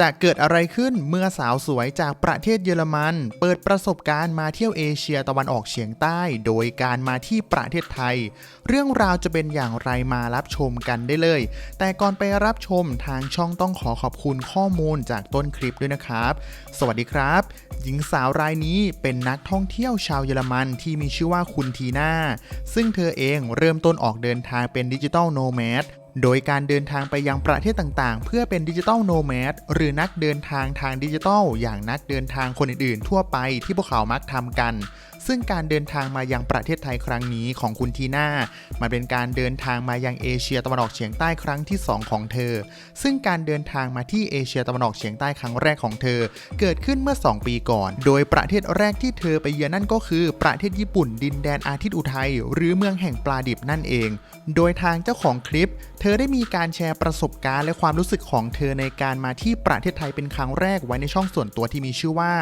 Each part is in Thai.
จะเกิดอะไรขึ้นเมื่อสาวสวยจากประเทศเยอรมัน เปิดประสบการณ์มาเที่ยวเอเชียตะวันออกเฉียงใต้ โดยการมาที่ประเทศไทย เรื่องราวจะเป็นอย่างไรมารับชมกันได้เลย แต่ก่อนไปรับชมทางช่องต้องขอขอบคุณข้อมูลจากต้นคลิปด้วยนะครับ สวัสดีครับ หญิงสาวรายนี้เป็นนักท่องเที่ยวชาวเยอรมันที่มีชื่อว่าคุณทีน่าซึ่งเธอเองเริ่มต้นออกเดินทางเป็นดิจิทัลโนแมด โดยการเดินทางไปยังประเทศต่างๆ เพื่อเป็นดิจิทัลโนแมดหรือนักเดินทางทางดิจิทัล อย่างนักเดินทางคนอื่นๆ ทั่วไปที่พวกเขามักทำกัน ซึ่งการเดินทางมายังประเทศไทยครั้งนี้ของคุณทีน่ามันเป็นการเดินทางมายังเอเชียตะวันออกเฉียงใต้ครั้งที่ 2 ของเธอ ซึ่งการเดินทางมาที่เอเชียตะวันออกเฉียงใต้ครั้งแรกของเธอ เกิดขึ้นเมื่อ 2 ปีก่อน โดยประเทศแรกที่เธอไปเยือนนั่นก็คือ ประเทศญี่ปุ่น ดินแดนอาทิตย์อุทัยหรือเมืองแห่งปลาดิบนั่นเอง โดยทางเจ้าของคลิป เธอได้มีการแชร์ประสบการณ์และความรู้สึกของเธอในการมาที่ประเทศไทยเป็นครั้งแรกไว้ในช่องส่วนตัวที่มีชื่อว่า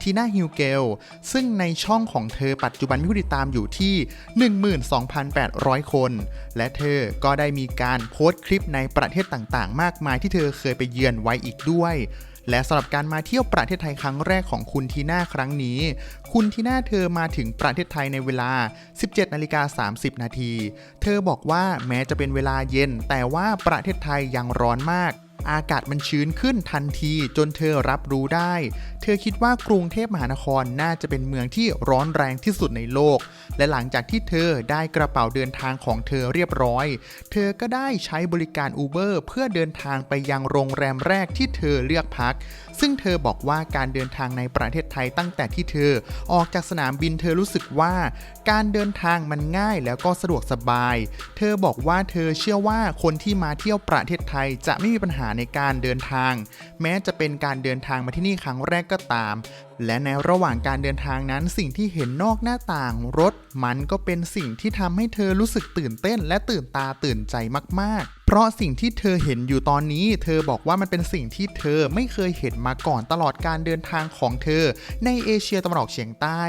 ทีน่าฮิวเกลซึ่งในช่องของเธอปัจจุบันมีผู้ติดตามอยู่ที่ 12,800 คน และเธอก็ได้มีการโพสต์คลิปในประเทศต่างๆ มากมายที่เธอเคยไปเยือนไว้อีกด้วยและสำหรับการมาเที่ยวประเทศไทยครั้งแรกของคุณทีน่าครั้งนี้ คุณทีน่าเธอมาถึงประเทศไทยในเวลา 17นาฬิกา30 นาที เธอบอกว่าแม้จะเป็นเวลาเย็น แต่ว่าประเทศไทยยังร้อนมาก อากาศมันชื้นขึ้นทันทีจนเธอรับรู้ได้ เธอคิดว่ากรุงเทพมหานครน่าจะเป็นเมืองที่ร้อนแรงที่สุดในโลก และหลังจากที่เธอได้กระเป๋าเดินทางของเธอเรียบร้อย เธอก็ได้ใช้บริการ Uber เพื่อเดินทางไปยังโรงแรมแรกที่เธอเลือกพัก ซึ่งเธอบอกว่าการเดินทางในประเทศไทยตั้งแต่ที่เธอ ออกจากสนามบินเธอรู้สึกว่า การเดินทางมันง่ายแล้วก็สะดวกสบาย เธอบอกว่าเธอเชื่อว่าคนที่มาเที่ยวประเทศไทยจะไม่มีปัญหาในการเดินทาง แม้จะเป็นการเดินทางมาที่นี่ครั้งแรกก็ตาม และในระหว่างการเดินทางนั้นสิ่งที่เห็นนอกหน้าต่างรถ มันก็เป็นสิ่งที่ทำให้เธอรู้สึกตื่นเต้น และตื่นตาตื่นใจมาก ๆ เพราะสิ่งที่เธอเห็นอยู่ตอนนี้ เธอบอกว่ามันเป็นสิ่งที่เธอไม่เคยเห็นมาก่อนตลอดการเดินทางของเธอ ในเอเชียตะวันออกเฉียงใต้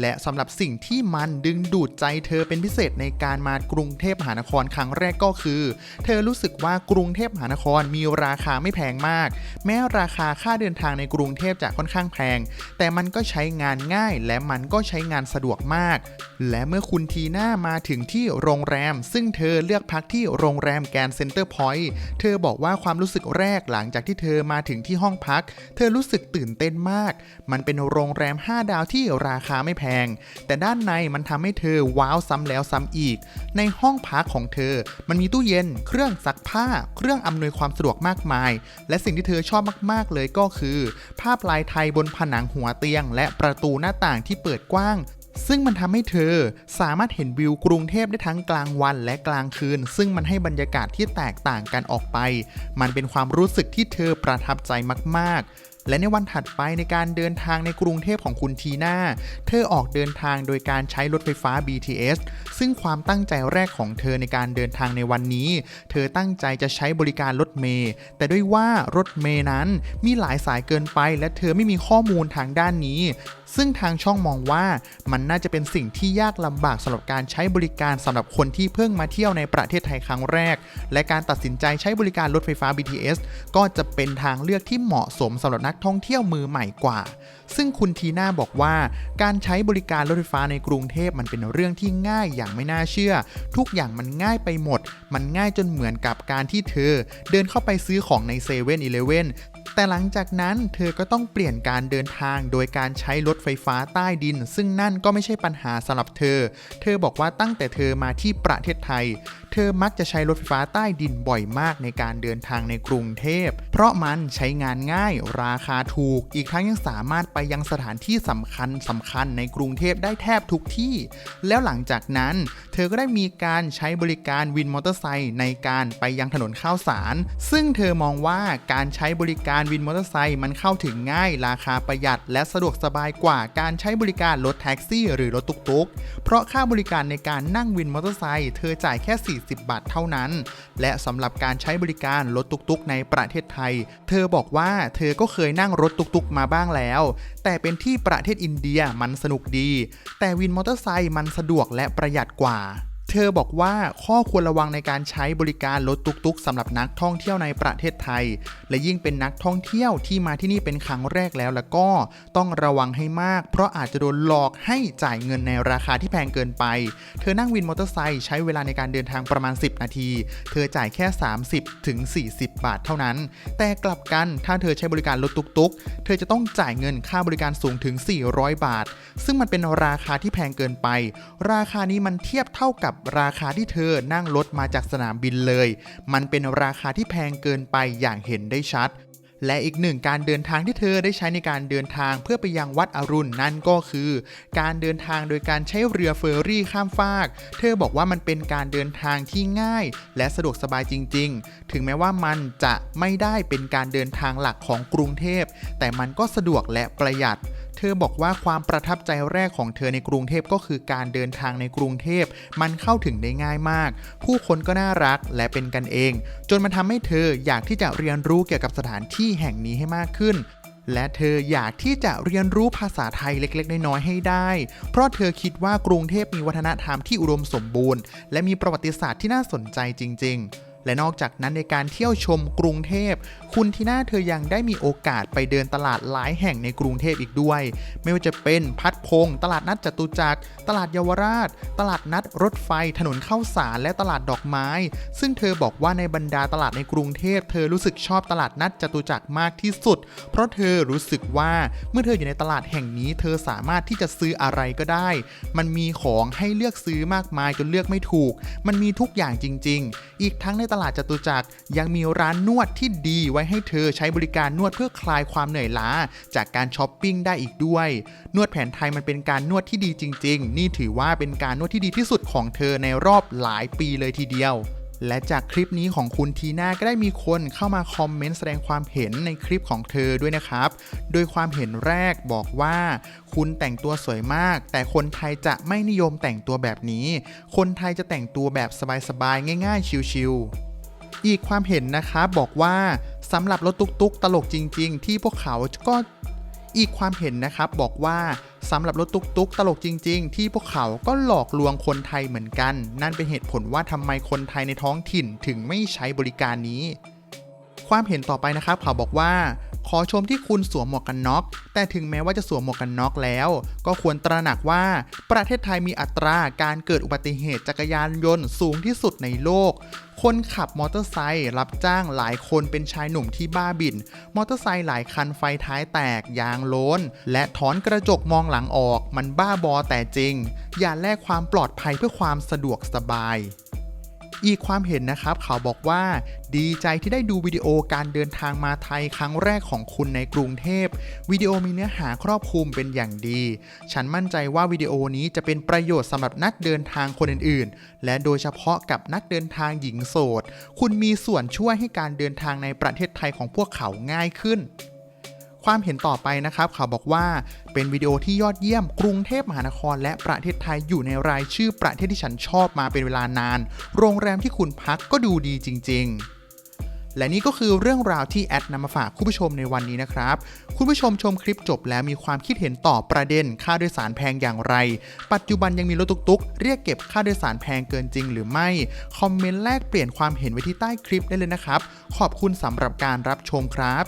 และสำหรับสิ่งที่มันดึงดูดใจเธอเป็นพิเศษในการมากรุงเทพมหานครครั้งแรกก็คือ เธอรู้สึกว่ากรุงเทพมหานครมีราคาไม่แพงมาก แม้ราคาค่าเดินทางในกรุงเทพจะค่อนข้างแพงแต่มันก็ใช้งานง่ายและมันก็ใช้งานสะดวกมาก และเมื่อคุณทีน่ามาถึงที่โรงแรม ซึ่งเธอเลือกพักที่โรงแรมแกรนเซ็นเตอร์พอยต์เธอบอกว่าความรู้สึกแรกหลังจากที่เธอมาถึงที่ห้องพัก เธอรู้สึกตื่นเต้นมาก มันเป็นโรงแรม 5 ดาวที่ราคาไม่แพง แต่ด้านในมันทำให้เธอว้าวซ้ำแล้วซ้ำอีก ในห้องพักของเธอ มันมีตู้เย็น เครื่องซักผ้า เครื่องอำนวยความสะดวกมากมาย และสิ่งที่เธอชอบมาก ๆ เลยก็คือ ภาพลายไทยบนผนังหัวัวเตียง และประตูหน้าต่างที่เปิดกว้าง ซึ่งมันทำให้เธอสามารถเห็นวิวกรุงเทพได้ทั้งกลางวันและกลางคืน ซึ่งมันให้บรรยากาศที่แตกต่างกันออกไป มันเป็นความรู้สึกที่เธอประทับใจมากๆ และในวันถัดไปในการเดินทางในกรุงเทพของคุณทีน่า เธอออกเดินทางโดยการใช้รถไฟฟ้า BTS ซึ่งความตั้งใจแรกของเธอในการเดินทางในวันนี้ เธอตั้งใจจะใช้บริการรถเมล์แต่ด้วยว่ารถเมล์นั้นมีหลายสายเกินไป และเธอไม่มีข้อมูลทางด้านนี้ ซึ่งทางช่องมองว่ามันน่าจะเป็นสิ่งที่ยากลำบากสำหรับการใช้บริการสำหรับคนที่เพิ่งมาเที่ยวในประเทศไทยครั้งแรก และการตัดสินใจใช้บริการรถไฟฟ้า BTS ก็จะเป็นทางเลือกที่เหมาะสมสำหรับนักท่องเที่ยวมือใหม่กว่า ซึ่งคุณทีน่าบอกว่า การใช้บริการรถไฟฟ้าในกรุงเทพมันเป็นเรื่องที่ง่ายอย่างไม่น่าเชื่อ ทุกอย่างมันง่ายไปหมด มันง่ายจนเหมือนกับการที่เธอ เดินเข้าไปซื้อของในเซเว่นอีเลเว่นแต่หลังจากนั้นเธอก็ต้องเปลี่ยนการเดินทางโดยการใช้รถไฟฟ้าใต้ดิน ซึ่งนั่นก็ไม่ใช่ปัญหาสำหรับเธอ เธอบอกว่าตั้งแต่เธอมาที่ประเทศไทย เธอมักจะใช้รถไฟฟ้าใต้ดินบ่อยมากในการเดินทางในกรุงเทพ เพราะมันใช้งานง่าย ราคาถูก อีกทั้งยังสามารถไปยังสถานที่สำคัญสำคัญในกรุงเทพได้แทบทุกที่ แล้วหลังจากนั้นเธอก็ได้มีการใช้บริการวินมอเตอร์ไซค์ในการไปยังถนนข้าวสาร ซึ่งเธอมองว่าการใช้บริการวินมอเตอร์ไซค์มันเข้าถึงง่าย ราคาประหยัด และสะดวกสบายกว่าการใช้บริการรถแท็กซี่ หรือรถตุกๆ เพราะค่าบริการในการนั่งวินมอเตอร์ไซค์เธอจ่ายแค่ 40 บาทเท่านั้น และสำหรับการใช้บริการรถตุกๆ ในประเทศไทย เธอบอกว่าเธอก็เคยนั่งรถตุกๆ มาบ้างแล้วแต่เป็นที่ประเทศอินเดียมันสนุกดี แต่วินมอเตอร์ไซค์มันสะดวกและประหยัดกว่า เธอบอกว่าข้อควรระวังในการใช้บริการรถตุกๆสำหรับนักท่องเที่ยวในประเทศไทย และยิ่งเป็นนักท่องเที่ยวที่มาที่นี่เป็นครั้งแรกแล้วแล้วก็ต้องระวังให้มาก เพราะอาจจะโดนหลอกให้จ่ายเงินในราคาที่แพงเกินไป เธอนั่งวินมอเตอร์ไซค์ใช้เวลาในการเดินทางประมาณ 10 นาที เธอจ่ายแค่ 30ถึง40 บาทเท่านั้น แต่กลับกันถ้าเธอใช้บริการรถตุกๆ เธอจะต้องจ่ายเงินค่าบริการสูงถึง 400 บาท ซึ่งมันเป็นราคาที่แพงเกินไป ราคานี้มันเทียบเท่ากับราคาที่เธอนั่งรถมาจากสนามบินเลย มันเป็นราคาที่แพงเกินไปอย่างเห็นได้ชัด และอีกหนึ่งการเดินทางที่เธอได้ใช้ในการเดินทางเพื่อไปยังวัดอรุณนั่นก็คือ การเดินทางโดยการใช้เรือเฟอร์รี่ข้ามฟาก เธอบอกว่ามันเป็นการเดินทางที่ง่าย และสะดวกสบายจริง ๆ ถึงแม้ว่ามันจะไม่ได้เป็นการเดินทางหลักของกรุงเทพ แต่มันก็สะดวกและประหยัด เธอบอกว่าความประทับใจแรกของเธอในกรุงเทพก็คือการเดินทางในกรุงเทพ มันเข้าถึงได้ง่ายมาก ผู้คนก็น่ารักและเป็นกันเอง จนมันทำให้เธออยากที่จะเรียนรู้เกี่ยวกับสถานที่แห่งนี้ให้มากขึ้นและเธออยากที่จะเรียนรู้ภาษาไทยเล็กๆ น้อยๆ ให้ได้ เพราะเธอคิดว่ากรุงเทพมีวัฒนธรรมที่อุดมสมบูรณ์ และมีประวัติศาสตร์ที่น่าสนใจจริง ๆ และนอกจากนั้นในการเที่ยวชมกรุงเทพ คุณทีน่าเธอยังได้มีโอกาสไปเดินตลาดหลายแห่งในกรุงเทพอีกด้วย ไม่ว่าจะเป็นพัดพง ตลาดนัดจตุจักร ตลาดเยาวราช ตลาดนัดรถไฟ ถนนข้าวสารและตลาดดอกไม้ ซึ่งเธอบอกว่าในบรรดาตลาดในกรุงเทพ เธอรู้สึกชอบตลาดนัดจตุจักรมากที่สุด เพราะเธอรู้สึกว่าเมื่อเธออยู่ในตลาดแห่งนี้ เธอสามารถที่จะซื้ออะไรก็ได้ มันมีของให้เลือกซื้อมากมายจนเลือกไม่ถูก มันมีทุกอย่างจริง ๆ อีกทั้งในตลาดจตุจักรยังมีร้านนวดที่ดีไว้ให้เธอใช้บริการนวดเพื่อคลายความเหนื่อยล้า จากการช้อปปิ้งได้อีกด้วย นวดแผนไทยมันเป็นการนวดที่ดีจริง ๆ นี่ถือว่าเป็นการนวดที่ดีที่สุดของเธอในรอบหลายปีเลยทีเดียว และจากคลิปนี้ของคุณทีน่าก็ได้มีคนเข้ามาคอมเมนต์แสดงความเห็นในคลิปของเธอด้วยนะครับ โดยความเห็นแรกบอกว่า คุณแต่งตัวสวยมาก แต่คนไทยจะไม่นิยมแต่งตัวแบบนี้ คนไทยจะแต่งตัวแบบสบายๆ ง่าย ๆ ชิลๆอีกความเห็นนะครับบอกว่าสำหรับรถตุกๆ ตลกจริง ๆ ที่พวกเขาก็ อีกความเห็นนะครับบอกว่าสำหรับรถตุกๆตลกจริง ๆ ที่พวกเขาก็หลอกลวงคนไทยเหมือนกัน นั่นเป็นเหตุผลว่าทำไมคนไทยในท้องถิ่นถึงไม่ใช้บริการนี้ ความเห็นต่อไปนะครับเขาบอกว่า ขอชมที่คุณสวมหมวกกันน็อก แต่ถึงแม้ว่าจะสวมหมวกกันน็อกแล้ว ก็ควรตระหนักว่าประเทศไทยมีอัตราการเกิดอุบัติเหตุจักรยานยนต์สูงที่สุดในโลก คนขับมอเตอร์ไซค์รับจ้างหลายคนเป็นชายหนุ่มที่บ้าบิ่นมอเตอร์ไซค์หลายคันไฟท้ายแตกยางโล้นและถอนกระจกมองหลังออก มันบ้าบอแต่จริง อย่าแลกความปลอดภัยเพื่อความสะดวกสบาย อีกความเห็นนะครับเขาบอกว่าดีใจที่ได้ดูวิดีโอการเดินทางมาไทยครั้งแรกของคุณในกรุงเทพวิดีโอมีเนื้อหาครอบคลุมเป็นอย่างดี ฉันมั่นใจว่าวิดีโอนี้จะเป็นประโยชน์สำหรับนักเดินทางคนอื่นๆ และโดยเฉพาะกับนักเดินทางหญิงโสด คุณมีส่วนช่วยให้การเดินทางในประเทศไทยของพวกเขาง่ายขึ้น ความเห็นต่อไปนะครับเขาบอกว่าเป็นวิดีโอที่ยอดเยี่ยมกรุงเทพมหานคร และประเทศไทยอยู่ในรายชื่อประเทศที่ฉันชอบมาเป็นเวลานาน โรงแรมที่คุณพักก็ดูดีจริง ๆและนี่ก็คือเรื่องราวที่แอดนำมาฝากคุณผู้ชมในวันนี้นะครับ คุณผู้ชมชมคลิปจบแล้วมีความคิดเห็นต่อประเด็นค่าโดยสารแพงอย่างไร ปัจจุบันยังมีรถตุกๆ เรียกเก็บค่าโดยสารแพงเกินจริงหรือไม่ คอมเมนต์แลกเปลี่ยนความเห็นไว้ที่ใต้คลิปได้เลยนะครับ ขอบคุณสำหรับการรับชมครับ